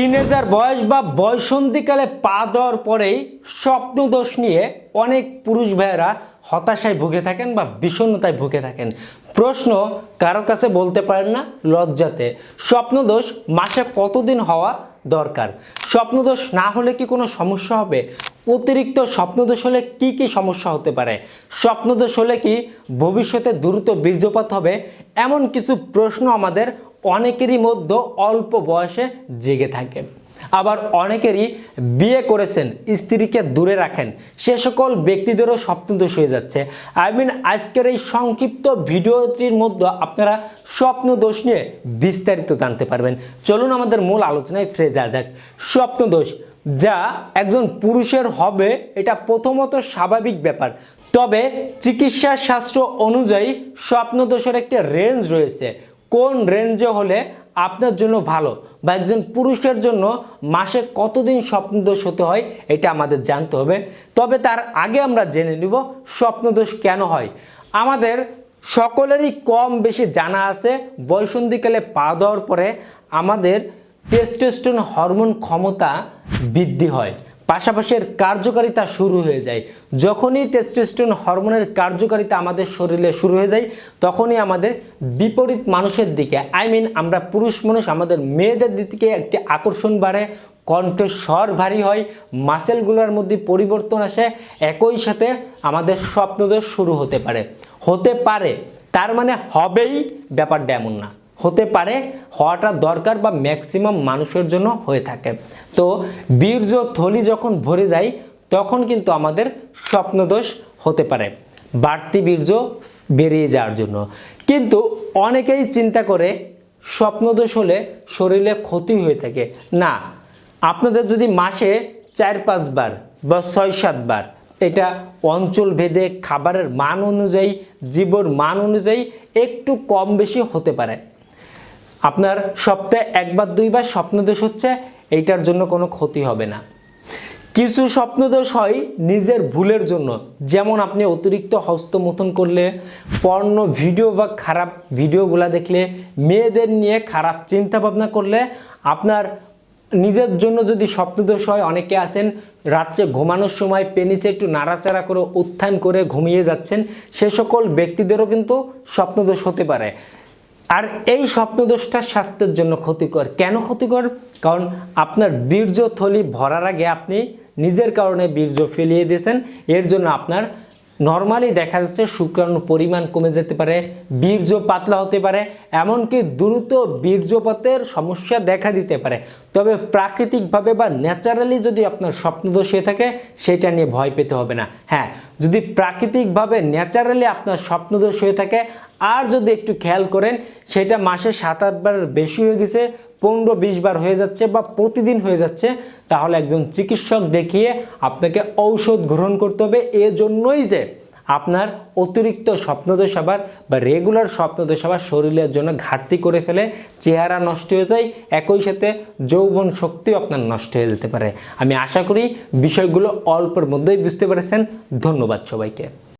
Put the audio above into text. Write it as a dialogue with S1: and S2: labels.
S1: Teenager বয়স বা বয়সন্ধিকালে পা দেওয়ার পরেই স্বপ্নদোষ নিয়ে অনেক পুরুষ ভাইয়েরা হতাশায় ভুগে থাকেন বা বিষণ্ণতায় ভুগে থাকেন। প্রশ্ন কারও কাছে বলতে পারেন না, লজ্জাতে। স্বপ্নদোষ মাসে কতদিন হওয়া দরকার? স্বপ্নদোষ না হলে কি কোনো সমস্যা হবে? অতিরিক্ত স্বপ্নদোষ হলে কি কি সমস্যা হতে পারে? স্বপ্নদোষ হলে কি ভবিষ্যতে দ্রুত বীর্যপাত হবে? এমন কিছু প্রশ্ন আমাদের অনেকেরই মধ্যে অল্প বয়সে জেগে থাকে আবার অনেকেরই বিয়ে করেছেন, স্ত্রীকে দূরে রাখেন। সে সকল ব্যক্তিদেরও স্বপ্নদোষ হয়ে যাচ্ছে। আই মিন, আজকের এই সংক্ষিপ্ত ভিডিওটির মধ্যে আপনারা স্বপ্নদোষ নিয়ে বিস্তারিত জানতে পারবেন। চলুন আমাদের মূল আলোচনায় ফিরে যাওয়া যাক। স্বপ্নদোষ, যা একজন পুরুষের হবে, এটা প্রথমত স্বাভাবিক ব্যাপার। তবে চিকিৎসা শাস্ত্র অনুযায়ী স্বপ্নদোষের একটা রেঞ্জ রয়েছে। কোন রেঞ্জে হলে আপনার জন্য ভালো বা একজন পুরুষের জন্য মাসে কতদিন স্বপ্নদোষ হতে হয় এটা আমাদের জানতে হবে। তবে তার আগে আমরা জেনে নিব স্বপ্নদোষ কেন হয়। আমাদের সকলেরই কম বেশি জানা আছে বয়সন্ধিকালে পা দেওয়ার পরে আমাদের টেস্টোস্টেরন হরমোন ক্ষমতা বৃদ্ধি হয়। পাশাপাশি এর কার্যকারিতা শুরু হয়ে যায়। যখনই টেস্টোস্টেরন হরমোনের কার্যকারিতা আমাদের শরীরে শুরু হয়ে যায়, তখনই আমাদের বিপরীত মানুষের দিকে আই মিন আমরা পুরুষ মানুষ, আমাদের মেয়েদের দিকে একটি আকর্ষণ বাড়ে, কণ্ঠস্বর ভারী হয় মাসেলগুলোর মধ্যে পরিবর্তন আসে, একই সাথে আমাদের স্বপ্নদোষ শুরু হতে পারে। হতে পারে, তার মানে হবেই ব্যাপারটা এমন না। হতে পারে, হওয়াটা দরকার বা ম্যাক্সিমাম মানুষের জন্য হয়ে থাকে। তো বীর্য থলি যখন ভরে যায়, তখন কিন্তু আমাদের স্বপ্নদোষ হতে পারে, বাড়তি বীর্য বেরিয়ে যাওয়ার জন্য। কিন্তু অনেকেই চিন্তা করে স্বপ্নদোষ হলে শরীরে ক্ষতি হয়ে থাকে। না, আপনাদের যদি মাসে চার পাঁচবার বা ছয় সাতবার এটা অঞ্চল ভেদে খাবারের মান অনুযায়ী, জীবর মান অনুযায়ী একটু কম বেশি হতে পারে। আপনার সপ্তাহে একবার, দুইবার স্বপ্নদোষ হচ্ছে, এইটার জন্য কোনো ক্ষতি হবে না। কিছু স্বপ্নদোষ হয় নিজের ভুলের জন্য। যেমন আপনি অতিরিক্ত হস্তমথন করলে, পর্ণ ভিডিও বা খারাপ ভিডিওগুলো দেখলে, মেয়েদের নিয়ে খারাপ চিন্তা ভাবনা করলে, আপনার নিজের জন্য যদি স্বপ্নদোষ হয়, অনেকে আছেন, রাত্রে ঘুমানোর সময় পেনিসে একটু নাড়াচাড়া করে, উত্থান করে ঘুমিয়ে যাচ্ছেন, সে সকল ব্যক্তিদেরও কিন্তু স্বপ্নদোষ হতে পারে। এই স্বপ্নদোষটা স্বাস্থ্যের জন্য ক্ষতিকর। কেন ক্ষতিকর? কারণ আপনার বীর্য থলি ভরার আগে আপনি নিজের কারণে বীর্য ফেলিয়ে দিয়েছেন, এর জন্য আপনার নর্মালি দেখা যাচ্ছে শুক্রাণুর পরিমাণ কমে যেতে পারে, বীর্য পাতলা হতে পারে, এমনকি দ্রুত বীর্যপাতের সমস্যা দেখা দিতে পারে। তবে প্রাকৃতিকভাবে বা ন্যাচারালি যদি আপনার স্বপ্নদোষ হয়ে থাকে, সেটা নিয়ে ভয় পেতে হবে না। হ্যাঁ যদি প্রাকৃতিকভাবে ন্যাচারালি আপনার স্বপ্নদোষ হয়ে থাকে, আর যদি একটু খেয়াল করেন, সেটা মাসে সাত আটবার বেশি হয়ে গেছে পনেরো, বিশ বার হয়ে যাচ্ছে বা প্রতিদিন হয়ে যাচ্ছে, তাহলে একজন চিকিৎসক দেখিয়ে আপনাকে ঔষধ গ্রহণ করতে হবে। এজন্যই যে আপনার অতিরিক্ত স্বপ্নদোষ আবার বা রেগুলার স্বপ্নদোষ আবার শরীরের জন্য ঘাটতি করে ফেলে চেহারা নষ্ট হয়ে যায়, একই সাথে যৌবন শক্তিও আপনার নষ্ট হয়ে যেতে পারে। আমি আশা করি বিষয়গুলো অল্পের মধ্যেই বুঝতে পেরেছেন। ধন্যবাদ সবাইকে।